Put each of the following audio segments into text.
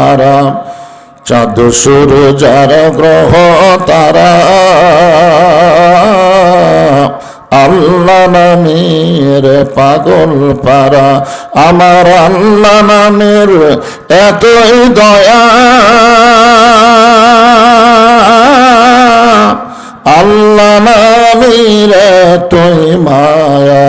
তারা চাঁদ সুর যার গ্রহ তারা। আল্লাহ নামের পাগল পারা, আমার আল্লাহ নামের এতই দয়া। আল্লাহ নামের এতই মায়া।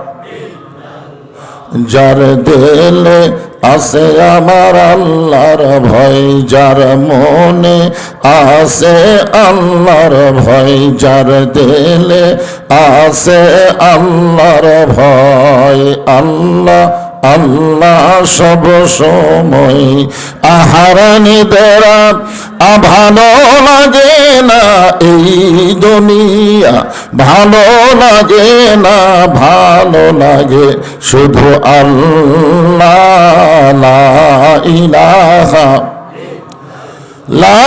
যার দেলে আছে আমার আল্লাহর ভয়, যার মনে আছে আল্লাহর ভয়, যার দেলে আছে আল্লাহর ভয়, আল্লাহ আল্লাহ সব সময় আহারানি বেড়া ভালো লাগে না এই দুনিয়া, ভালো লাগে না, ভালো লাগে শুধু আল্লাহ ইলাহা। লা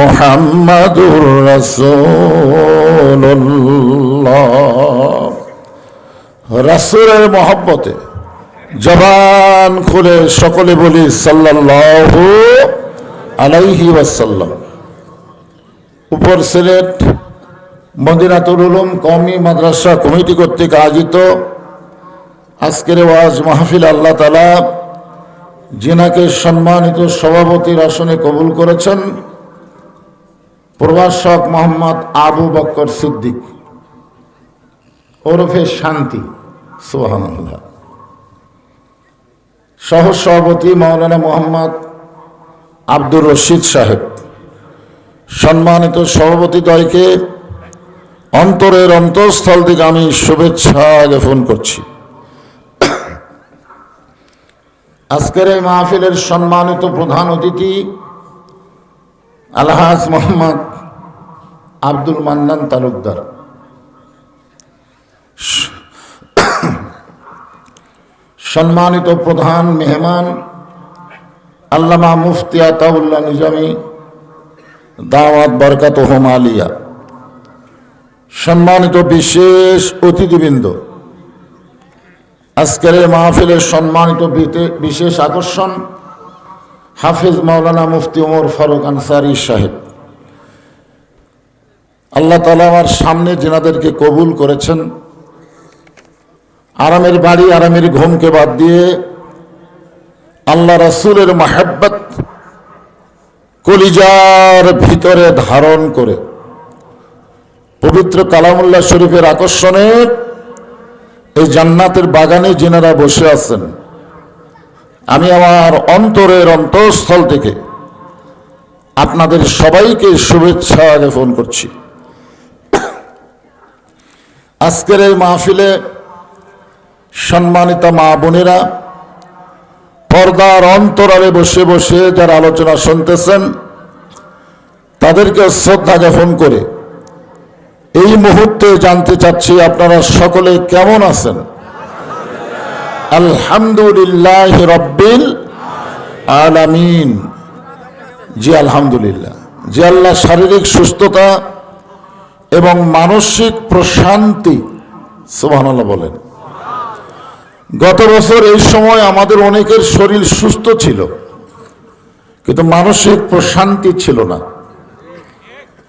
মোহাম্মদুর রাসুলের মহব্বতে জবান খুলে সকলে বলি সাল্লাল্লাহু আলাইহি ওয়াসাল্লাম। উপর সিলেট, মদিনাতুল উলুম কওমি মাদ্রাসা কমিটি কর্তৃক আয়োজিত আজকের ওয়াজ মাহফিল আল্লাহ তালা জিনাকে সম্মানিত সভাপতির আসনে কবুল করেছেন। প্রভাষক মোহাম্মদ আবু বক্কর সিদ্দিক। ওরফে শান্তি সোহানুল্লাহ সহ সভাপতি মৌলানা মোহাম্মদ আব্দুর রশিদ সাহেব। সম্মানিত সভাপতি দয়কে অন্তরের অন্তঃস্থল থেকে আমি শুভেচ্ছা জ্ঞাপন করছি। আজকের এই মাহফিলের সম্মানিত প্রধান অতিথি আলহাজ মোহাম্মদ আব্দুল মান্নান তালুকদার। সম্মানিত প্রধান মেহমান, আল্লামা মুফতি আতাউল্লাহ নিজামী, দাওয়াত বরকাত হোম আলিয়া। সম্মানিত বিশেষ অতিথিবৃন্দ, আজকের মাহফিলের সম্মানিত বিশেষ আকর্ষণ হাফিজ মাওলানা মুফতি ওমর ফারুক আনসারি সাহেব। আল্লাহ তালা আমার সামনে যেনাদেরকে কবুল করেছেন, আরামের বাড়ি, আরামের ঘুমকে বাদ দিয়ে আল্লাহ রাসুলের মাহাব্বত কলিজার ভিতরে ধারণ করে, পবিত্র কালামুল্লাহ শরীফের আকর্ষণে এই জান্নাতের বাগানে যেনারা বসে আছেন আমি আমার অন্তরের অন্তঃস্থল থেকে আপনাদের সবাইকে শুভেচ্ছা জ্ঞাপন করছি। আজকের এই মাহফিলে সম্মানিত মা বোনেরা, পর্দার অন্তরালে বসে বসে যারা আলোচনা শুনতেছেন, তাদেরকে শ্রদ্ধা জ্ঞাপন করে এই মুহূর্তে জানতে চাচ্ছি আপনারা সকলে কেমন আছেন? আলহামদুলিল্লাহ রব্বিল আলামিন। জি, আলহামদুলিল্লাহ। জি, আল্লাহ শারীরিক সুস্থতা এবং মানসিক প্রশান্তি, সুবহানাল্লাহ বলেন। গত বছর এই সময় আমাদের অনেকের শরীর সুস্থ ছিল, কিন্তু মানসিক প্রশান্তি ছিল না।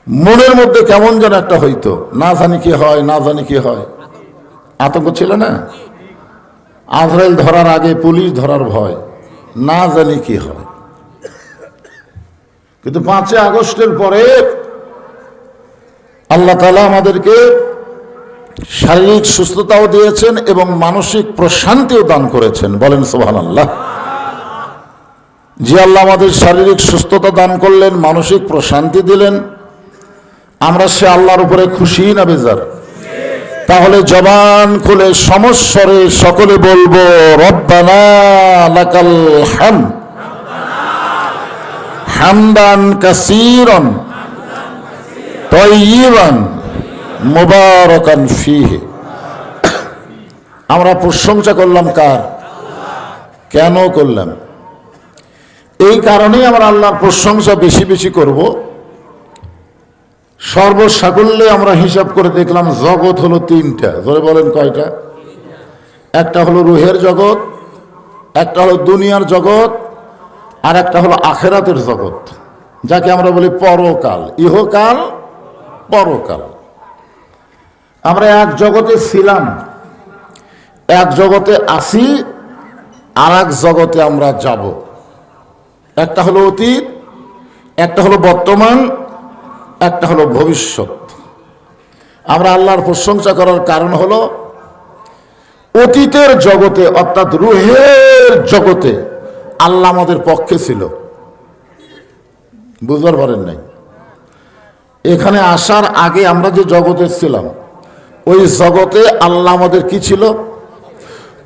মনের মধ্যে কেমন যেন একটা হইতো, না জানি কি হয়, না জানি কি হয়। আতঙ্ক ছিল না? আজরাইল ধরার আগে পুলিশ ধরার ভয়, না জানি কি হয়। কিন্তু পাঁচই আগস্টের পরে আল্লাহ তালা আমাদেরকে শারীরিক সুস্থতাও দিয়েছেন এবং মানসিক প্রশান্তিও দান করেছেন। বলেন সোহান আল্লাহ যে আল্লাহ আমাদের শারীরিক সুস্থতা দান করলেন, মানসিক প্রশান্তি দিলেন, আমরা সে আল্লাহর উপরে খুশি না বেজার। তাহলে জবান খুলে সমস্বরে সকলে বলব লাকাল হাম। হামদান কাসীরন তয়্যিবান মুবারাকান ফিহি। আমরা প্রশংসা করলাম কার? কেন করলাম? এই কারণেই আমরা আল্লাহর প্রশংসা বেশি বেশি করব। সর্বসাকল্যে আমরা হিসাব করে দেখলাম জগৎ হলো তিনটা। ধরে বলেন কয়টা? একটা হলো রুহের জগৎ, একটা হলো দুনিয়ার জগৎ, আর একটা হলো আখেরাতের জগৎ। যাকে আমরা বলি পরকাল, ইহকাল, পরকাল। আমরা এক জগতে ছিলাম, এক জগতে আসি আর এক জগতে আমরা যাব। একটা হলো অতীত, একটা হলো বর্তমান একটা হলো ভবিষ্যৎ। আমরা আল্লাহর প্রশংসা করার কারণ হলো, অতীতের জগতে, অর্থাৎ রুহের জগতে আল্লাহ আমাদের পক্ষে ছিল। বুঝবার পারেন নাই? এখানে আসার আগে আমরা যে জগতে ছিলাম, ওই জগতে আল্লাহ আমাদের কি ছিল?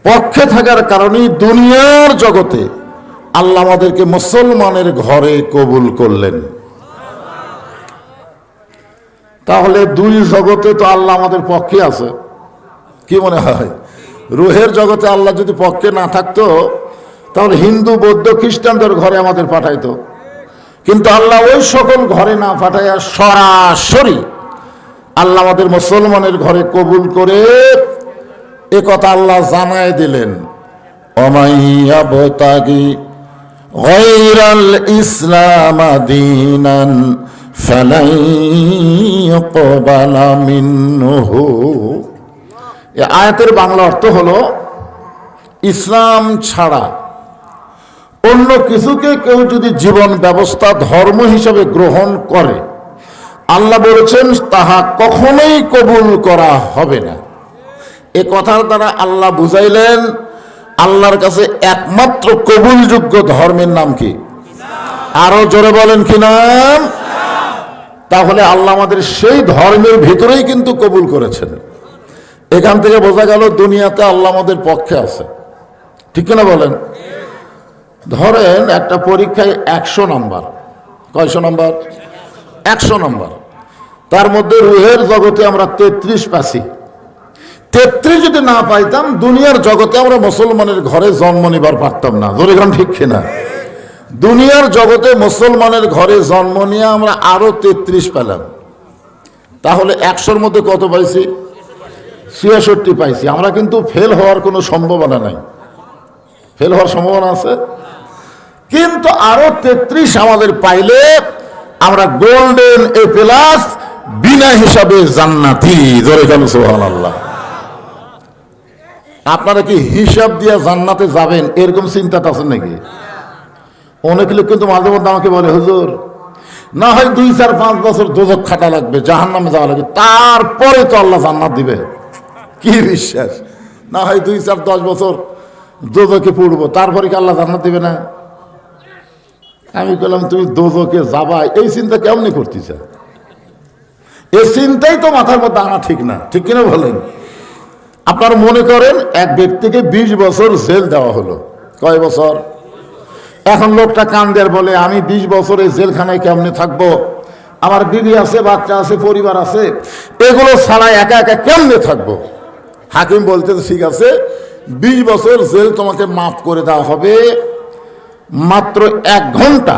পক্ষে থাকার কারণেই দুনিয়ার জগতে আল্লাহ আমাদেরকে মুসলমানের ঘরে কবুল করলেন। তাহলে দুই জগতে তো আল্লাহ আমাদের পক্ষে আছে। কি মনে হয়? রুহের জগতে আল্লাহ যদি পক্ষে না থাকতো, তাহলে হিন্দু, বৌদ্ধ, খ্রিস্টানদের ঘরে আমাদের পাঠাইতো। কিন্তু আল্লাহ ওই সকল ঘরে না পাঠাইয়া সরাসরি আল্লাহ আমাদের মুসলমানের ঘরে কবুল করে এ কথা আল্লাহ জানায় দিলেন। গৈরাল ইসলাম আয়াতের বাংলা অর্থ হলো, ইসলাম ছাড়া অন্য কিছুকে কেউ যদি জীবন ব্যবস্থা, ধর্ম হিসাবে গ্রহণ করে, আল্লাহ বলেছেন, তাহা কখনোই কবুল করা হবে না। এ কথার দ্বারা আল্লাহ বুঝাইলেন, আল্লাহর কাছে একমাত্র কবুলযোগ্য ধর্মের নাম কি? আরও জোরে বলেন কি নাম? তাহলে আল্লাহ আমাদের সেই ধর্মের ভিতরেই কিন্তু কবুল করেছেন। এখান থেকে বোঝা গেল দুনিয়াতে আল্লাহ আমাদের পক্ষে আছে। ঠিক না বলেন? ধরেন একটা পরীক্ষায় একশো নাম্বার। কয়শো নাম্বার? একশো নাম্বার। তার মধ্যে রুহের জগতে আমরা তেত্রিশ পাচ্ছি তেত্রিশ যদি না পাইতাম, দুনিয়ার জগতে আমরা মুসলমানের ঘরে জন্ম নিবার পারতাম না। জোরেগান ঠিক কিনা? দুনিয়ার জগতে মুসলমানের ঘরে জন্ম নিয়ে আমরা আরও তেত্রিশ পেলাম। তাহলে একশোর মধ্যে কত পাইছি? ছিয়াষট্টি পাইছি। আমরা কিন্তু ফেল হওয়ার কোনো সম্ভাবনা নাই। ফেল হওয়ার সম্ভাবনা আছে? কিন্তু আরও তেত্রিশ আমাদের পাইলে আমরা গোল্ডেন এ প্লাস বিনা হিসাবে জান্নাতি। জোরে আল্লাহ আপনারা কি হিসাব দিয়ে জান্নাতে যাবেন? এরকম চিন্তাটা আছে নাকি? অনেক লোক কিন্তু মাঝে মধ্যে আমাকে বলে, হুজুর, না হয় দুই চার পাঁচ বছর দোজক খাটা লাগবে জাহান নামে যাওয়া লাগবে, তারপরে তো আল্লাহ জান্নাত দিবে। কি বিশ্বাস? না হয় দুই চার দশ বছর দোজকে পড়ব, তারপরে কি আল্লাহ জান্নাত দিবে না? আমি বললাম, তুমি দোজকে যাবা, এই চিন্তা কেমনি করতেছ? এই চিন্তাই তো মাথার মধ্যে আনা ঠিক না, ঠিক কিনা বলেন? আপনার মনে করেন, এক ব্যক্তিকে ২০ বছর জেল দেওয়া হলো। কয় বছর? এখন লোকটা কান্দের বলে, আমি ২০ বছরে জেলখানায় কেমনে থাকব? আমার দিদি আছে, বাচ্চা আছে, পরিবার আছে, এগুলো ছাড়া একা একা কেমনে থাকব? হাকিম বলতে ঠিক আছে ২০ বছর জেল তোমাকে মাফ করে দেওয়া হবে। মাত্র এক ঘণ্টা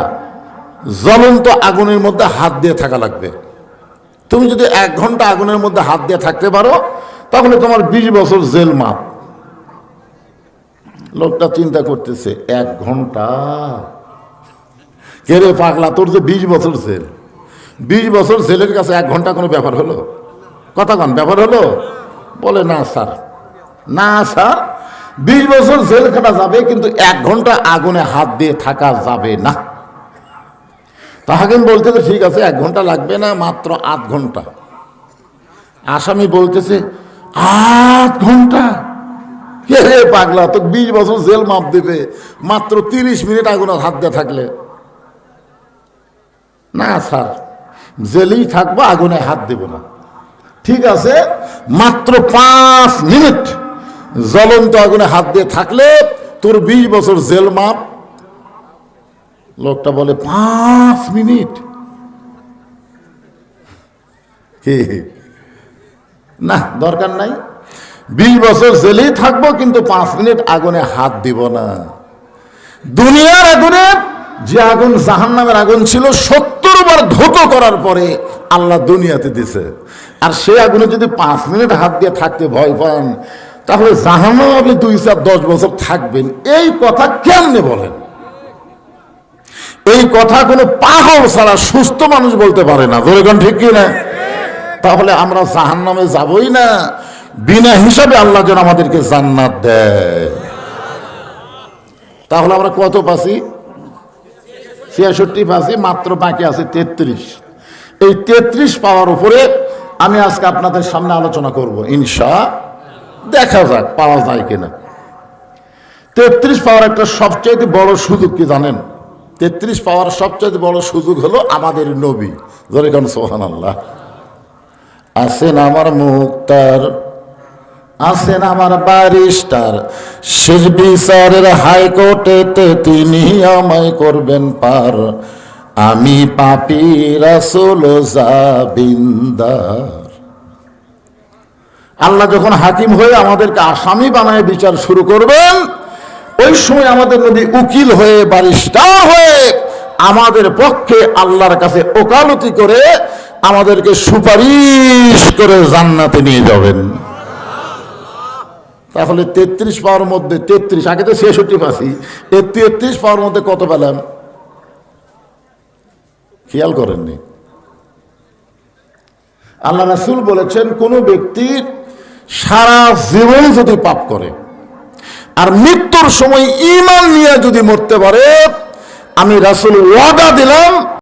জ্বলন্ত আগুনের মধ্যে হাত দিয়ে থাকা লাগবে। তুমি যদি এক ঘণ্টা আগুনের মধ্যে হাত দিয়ে থাকতে পারো, তাহলে তোমার বিশ বছর জেল মাপ লোকটা চিন্তা করতেছে, এক ঘণ্টা? কে রে পাগলা, তোর যে বিশ বছর জেল বিশ বছর জেলের কাছে এক ঘণ্টা কোনো ব্যাপার হলো? কথা কন, ব্যাপার হলো? বলে, না, স্যার। না, স্যার, বিশ বছর জেল খাটা যাবে, কিন্তু এক ঘণ্টা আগুনে হাত দিয়ে থাকা যাবে না। তাহাকিম বলতেছে ঠিক আছে, এক ঘণ্টা লাগবে না, মাত্র আধ ঘণ্টা। আসামি বলতেছে, আধ ঘণ্টা? কে রে পাগলা তো বিশ বছর জেল মাপ দেবে। মাত্র তিরিশ মিনিট আগুনে হাত দিয়ে থাকলে। না, স্যার, জেলেই থাকব, আগুনে হাত দেব না। ঠিক আছে, মাত্র পাঁচ মিনিট জ্বলন্ত আগুনে হাত দিয়ে থাকলে তোর বিশ বছর জেল মাপ। লোকটা বলে, পাঁচ মিনিট? কি? না, দরকার নাই। বিশ বছর জেলেই থাকব, কিন্তু পাঁচ মিনিট আগুনে হাত দিব না। দুনিয়ার আগুনে যে আগুন জাহান নামের আগুন ছিল সত্তর বার ধৌত করার পরে আল্লাহ দুনিয়াতে দিছে। আর সে আগুনে যদি পাঁচ মিনিট হাত দিয়ে থাকতে ভয় পান, তাহলে জাহান্নামে আপনি দুই চার দশ বছর থাকবেন। এই কথা কেমনে বলেন? এই কথা কোনো পাগল ছাড়া সুস্থ মানুষ বলতে পারে না। ধরে ঠিক কি না? তাহলে আমরা জাহান নামে যাবই না। বিনা হিসাবে আল্লাহ যেন আমাদেরকে জান্নাত দেয়। তাহলে আমরা কত পাচ্ছি ছিয়াষট্টি পাচ্ছি মাত্র বাকি আছে তেত্রিশ। এই তেত্রিশ পাওয়ার উপরে আমি আজকে আপনাদের সামনে আলোচনা করব, ইনশা। দেখা যাক, পাওয়া যায় কিনা। তেত্রিশ পাওয়ার একটা সবচেয়ে বড় সুযোগ কি জানেন? তেত্রিশ পাওয়ার সবচেয়ে বড় সুযোগ হলো আমাদের নবী। ধরে কেন সোহান আল্লাহ আছেন আমার মুক্তার আছেন আমার বারিস্টার শেষ বিচারের হাইকোর্টেতে তিনি আমায় করবেন পার। আমি পাপি রাসুল জাবিন্দার। আল্লাহ যখন হাকিম হয়ে আমাদেরকে আসামি বানায় বিচার শুরু করবেন, ওই সময় আমাদের নদী উকিল হয়ে বারিস্টার হয়ে আমাদের পক্ষে আল্লাহর কাছে ওকালতি করে আমাদেরকে সুপারিশ করে জান্নাতে নিয়ে যাবেন। তাহলে তেত্রিশ পাওয়ার মধ্যে তেত্রিশ, আগে তো ছেষট্টি পাচ্ছি তেত্রিশ পাওয়ার মধ্যে কত পেলাম? খেয়াল করেননি। আল্লাহ রাসুল বলেছেন, কোন ব্যক্তির সারা জীবন যদি পাপ করে, আর মৃত্যুর সময় ইমান নিয়ে যদি মরতে পারে, আমি রাসুল ওয়াদা দিলাম